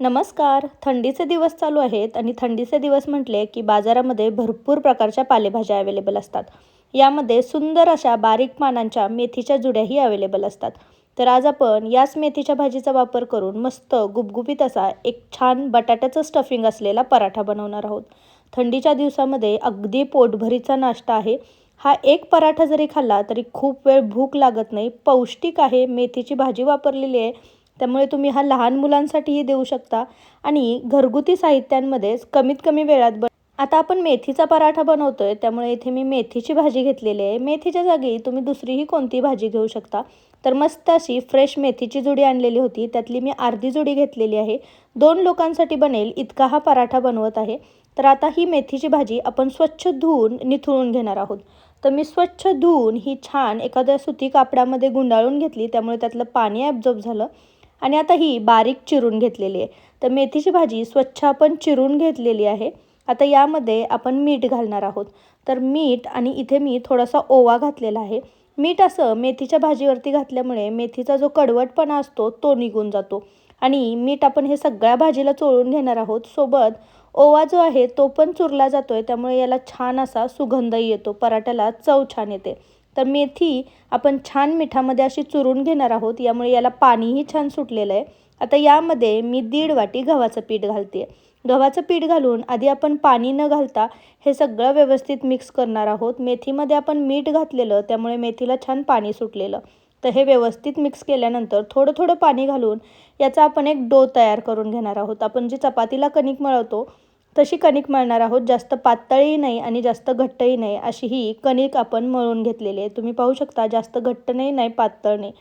नमस्कार. थंडीचे दिवस चालू आहेत आणि थंडीचे दिवस म्हटले की बाजारामध्ये भरपूर प्रकारच्या पालेभाज्या अवेलेबल असतात. यामध्ये सुंदर अशा बारीक पानांच्या मेथीच्या जुड्याही अवेलेबल असतात. तर आज आपण याच मेथीच्या भाजीचा वापर करून मस्त गुबगुबीत असा एक छान बटाट्याचं स्टफिंग असलेला पराठा बनवणार आहोत. थंडीच्या दिवसामध्ये अगदी पोटभरीचा नाश्ता आहे. हा एक पराठा जरी खाल्ला तरी खूप वेळ भूक लागत नाही. पौष्टिक आहे. मेथीची भाजी वापरलेली आहे. त्यामुळे तुम्ही हा लहान मुलांसाठीही देऊ शकता आणि घरगुती साहित्यांमध्येच कमीत कमी वेळात बन आता आपण मेथीचा पराठा बनवतो आहे त्यामुळे इथे मी मेथीची भाजी घेतलेली आहे. मेथीच्या जागी तुम्ही दुसरीही कोणती भाजी घेऊ शकता. तर मस्त अशी फ्रेश मेथीची जुडी आणलेली होती. त्यातली मी अर्धी जुडी घेतलेली आहे. दोन लोकांसाठी बनेल इतका हा पराठा बनवत आहे. तर आता ही मेथीची भाजी आपण स्वच्छ धुवून निथळून घेणार आहोत. तर मी स्वच्छ धुवून ही छान एखाद्या सुती कापडामध्ये गुंडाळून घेतली. त्यामुळे त्यातलं पाणी ॲब्झॉर्ब झालं. आणि आता ही बारीक चिरून घेतलेली आहे. तर मेथीची भाजी स्वच्छ आपण चिरून घेतलेली आहे. आता यामध्ये आपण मीठ घालणार आहोत. तर मीठ आणि इथे मी थोडासा ओवा घातलेला आहे. मीठ असं मेथीच्या भाजीवरती घातल्यामुळे मेथीचा जो कडवटपणा असतो तो निघून जातो. आणि मीठ आपण हे सगळ्या भाजीला चोळून घेणार आहोत. सोबत ओवा जो आहे तो पण चुरला जातो आहे त्यामुळे याला छान असा सुगंधही येतो. पराठ्याला चव छान येते. तर मेथी आपण छान मिठामध्ये अशी चुरून घेणार आहोत. यामुळे याला पाणीही छान सुटलेलं आहे. आता यामध्ये मी दीड वाटी गव्हाचं पीठ घालते. गव्हाचं पीठ घालून आधी आपण पाणी न घालता हे सगळं व्यवस्थित मिक्स करणार आहोत. मेथीमध्ये आपण मीठ घातलेलं त्यामुळे मेथीला छान पाणी सुटलेलं. तर हे व्यवस्थित मिक्स केल्यानंतर थोडं थोडं पाणी घालून याचा आपण एक डो तयार करून घेणार आहोत. आपण जी चपातीला कणिक मळवतो तशी कणिक मळणार आहोत? जास्त पातळही नाही आणि जास्त घट्टही नाही अशी ही कणिक आपण मळून घेतलेली आहे. तुम्ही पाहू शकता जास्त घट्ट नाही नाही पातळ नाही.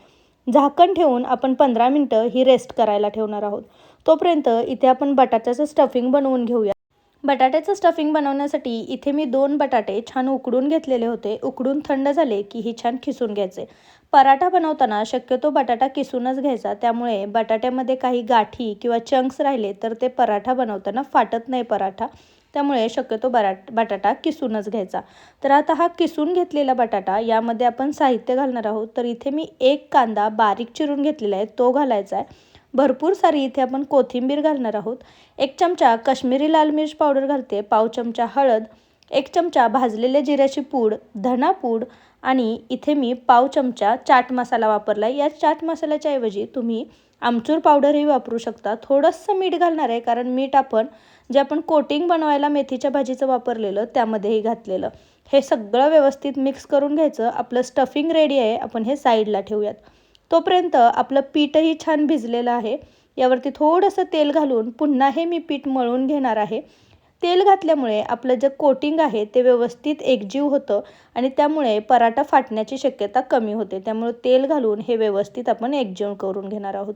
झाकण ठेवून आपण पंधरा मिनटं ही रेस्ट करायला ठेवणार आहोत. तोपर्यंत इथे आपण बटाट्याचं स्टफिंग बनवून घेऊया. बटाट्याचं स्टफिंग बनवण्यासाठी इथे मी दोन बटाटे छान उकडून घेतलेले होते. उकडून थंड झाले की ही छान खिसून घ्यायचे. पराठा बनवताना शक्यतो बटाटा किसूनच घ्यायचा. त्यामुळे बटाट्यामध्ये काही गाठी किंवा चंक्स राहिले तर ते पराठा बनवताना फाटत नाही पराठा. त्यामुळे शक्यतो बराट बटाटा किसूनच घ्यायचा. तर आता हा किसून घेतलेला बटाटा यामध्ये आपण साहित्य घालणार आहोत. तर इथे मी एक कांदा बारीक चिरून घेतलेला आहे. तो घालायचा आहे. भरपूर सारी इथे आपण कोथिंबीर घालणार आहोत. एक चमचा कश्मीरी लाल मिर्च पावडर घालते पाव चमचा हळद एक चमचा भाजलेल्या जिऱ्याची पूड धना पूड आणि इथे मी पाव चमचा चाट मसाला वापरला या चाट मसाल्याच्या ऐवजी तुम्ही आमचूर पावडरही वापरू शकता. थोडंसं मीठ घालणार आहे कारण मीठ आपण जे आपण कोटिंग बनवायला मेथीच्या भाजीचं वापरलेलं त्यामध्येही घातलेलं. हे सगळं व्यवस्थित मिक्स करून घ्यायचं. आपलं स्टफिंग रेडी आहे आपण हे साईडला ठेवूयात. तोपर्यंत आपलं पीठही छान भिजलेलं आहे. यावरती थोडंसं तेल घालून पुन्हा हे मी पीठ मळून घेणार आहे. तेल घातल्यामुळे आपलं जे कोटिंग आहे ते व्यवस्थित एकजीव होतं आणि त्यामुळे पराठा फाटण्याची शक्यता कमी होते. त्यामुळे तेल घालून हे व्यवस्थित आपण एकजीव करून घेणार आहोत.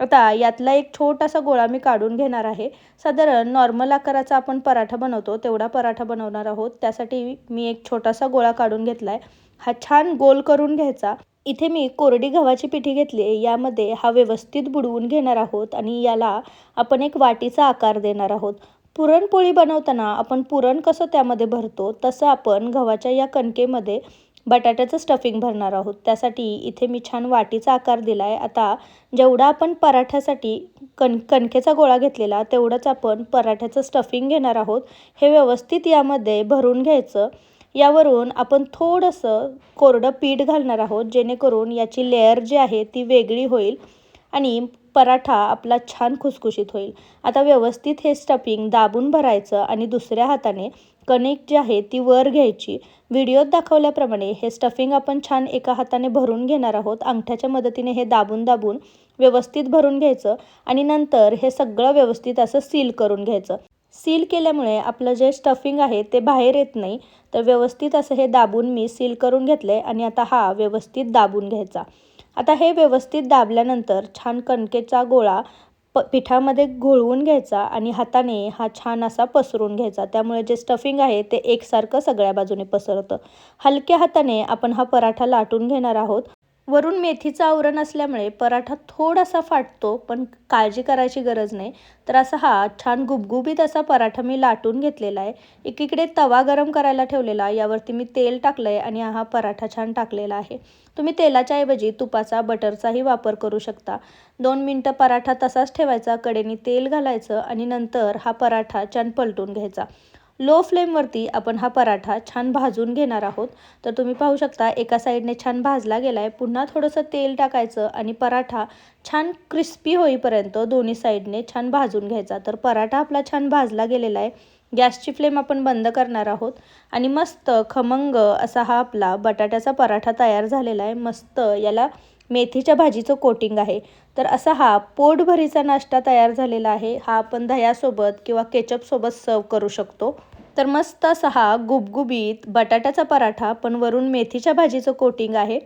आता यातला एक छोटासा गोळा मी काढून घेणार आहे. साधारण नॉर्मल आकाराचा आपण पराठा बनवतो तेवढा पराठा बनवणार आहोत. त्यासाठी मी एक छोटासा गोळा काढून घेतला आहे हा छान गोल करून घ्यायचा. इथे मी कोरडी गव्हाची पिठी घेतली आहे. यामध्ये हा व्यवस्थित बुडवून घेणार आहोत आणि याला आपण एक वाटीचा आकार देणार आहोत. पुरणपोळी बनवताना आपण पुरण कसं त्यामध्ये भरतो तसं आपण गव्हाच्या या कणकेमध्ये बटाट्याचं स्टफिंग भरणार आहोत. त्यासाठी इथे मी छान वाटीचा आकार दिला आहे आता जेवढा आपण पराठ्यासाठी कण कणकेचा गोळा घेतलेला तेवढंच आपण पराठ्याचं स्टफिंग घेणार आहोत. हे व्यवस्थित यामध्ये भरून घ्यायचं. यावरून आपण थोडंसं कोरडं पीठ घालणार आहोत जेणेकरून याची लेअर जी आहे ती वेगळी होईल आणि पराठा आपला छान खुसखुशीत होईल. आता व्यवस्थित हे स्टफिंग दाबून भरायचं आणि दुसऱ्या हाताने कणिक जी आहे ती वर घ्यायची. व्हिडिओत दाखवल्याप्रमाणे हे स्टफिंग आपण छान एका हाताने भरून घेणार आहोत अंगठ्याच्या मदतीने हे दाबून दाबून व्यवस्थित भरून घ्यायचं आणि नंतर हे सगळं व्यवस्थित असं सील करून घ्यायचं. सील केल्यामुळे आपलं जे स्टफिंग आहे ते बाहेर येत नाही तर व्यवस्थित असं हे दाबून मी सील करून घेतलं आहे आणि आता हा व्यवस्थित दाबून घ्यायचा. आता हे व्यवस्थित दाबल्यानंतर छान कणकेचा गोळा प पिठामध्ये घोळवून घ्यायचा आणि हाताने हा छान असा पसरून घ्यायचा. त्यामुळे जे स्टफिंग आहे ते एकसारखं सगळ्या बाजूने पसरतं. हलक्या हाताने आपण हा पराठा लाटून घेणार आहोत. वरून मेथीचं आवरण असल्यामुळे पराठा थोडासा फाटतो पण काळजी करायची गरज नाही. तर असा हा छान गुबगुबीत असा पराठा मी लाटून घेतलेला आहे. एकीकडे तवा गरम करायला ठेवलेला यावरती मी तेल टाकलं आहे आणि हा पराठा छान टाकलेला आहे. तुम्ही तेलाच्या ऐवजी तुपाचा बटरचाही वापर करू शकता. दोन मिनटं पराठा तसाच ठेवायचा कडेने तेल घालायचं आणि नंतर हा पराठा छान पलटून घ्यायचा. लो फ्लेमवरती आपण हा पराठा छान भाजून घेणार आहोत. तर तुम्ही पाहू शकता एका साईडने छान भाजला गेला आहे पुन्हा थोडंसं तेल टाकायचं आणि पराठा छान क्रिस्पी होईपर्यंत दोन्ही साईडने छान भाजून घ्यायचा. तर पराठा आपला छान भाजला गेलेला आहे. गॅसची फ्लेम आपण बंद करणार आहोत. आणि मस्त खमंग असा हा आपला बटाट्याचा पराठा तयार झालेला आहे. मस्त याला मेथीच्या भाजीचं कोटिंग आहे. तर असा हा पोटभरीचा नाश्ता तयार झालेला आहे. हा आपण दह्यासोबत किंवा केचपसोबत सर्व करू शकतो. तर मस्त असा हा गुबगुबीत बटाट्याचा पराठा पण वरून मेथीच्या भाजीचं कोटिंग आहे.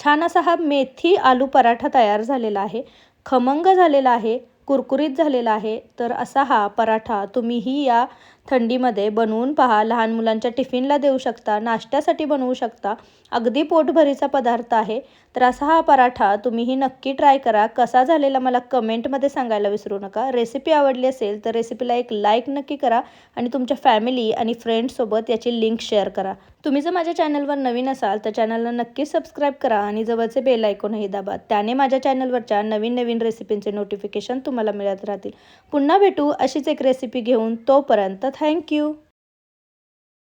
छान असा हा मेथी आलू पराठा तयार झालेला आहे. खमंग झालेला आहे. कुरकुरीत झालेला आहे. तर असा हा पराठा तुम्हीही या थंडीमध्ये बनवून पहा. लहान मुलांच्या टिफिनला देऊ शकता नाश्त्यासाठी बनवू शकता. अगदी पोटभरीचा पदार्थ आहे. तर असा हा पराठा तुम्हीही नक्की ट्राय करा. कसा झालेला मला कमेंटमध्ये सांगायला विसरू नका. रेसिपी आवडली असेल तर रेसिपीला एक लाईक नक्की करा आणि तुमच्या फॅमिली आणि फ्रेंड्ससोबत याची लिंक शेअर करा. तुम्ही जर माझ्या चॅनलवर नवीन असाल तर चॅनलला नक्की सबस्क्राईब करा आणि जवळचे बेल ऐकूनही दाबा. त्याने माझ्या चॅनलवरच्या नवीन नवीन रेसिपींचे नोटिफिकेशन तुम्हाला मिळत राहतील. पुन्हा भेटू अशीच एक रेसिपी घेऊन तोपर्यंत থ্যাংক ইউ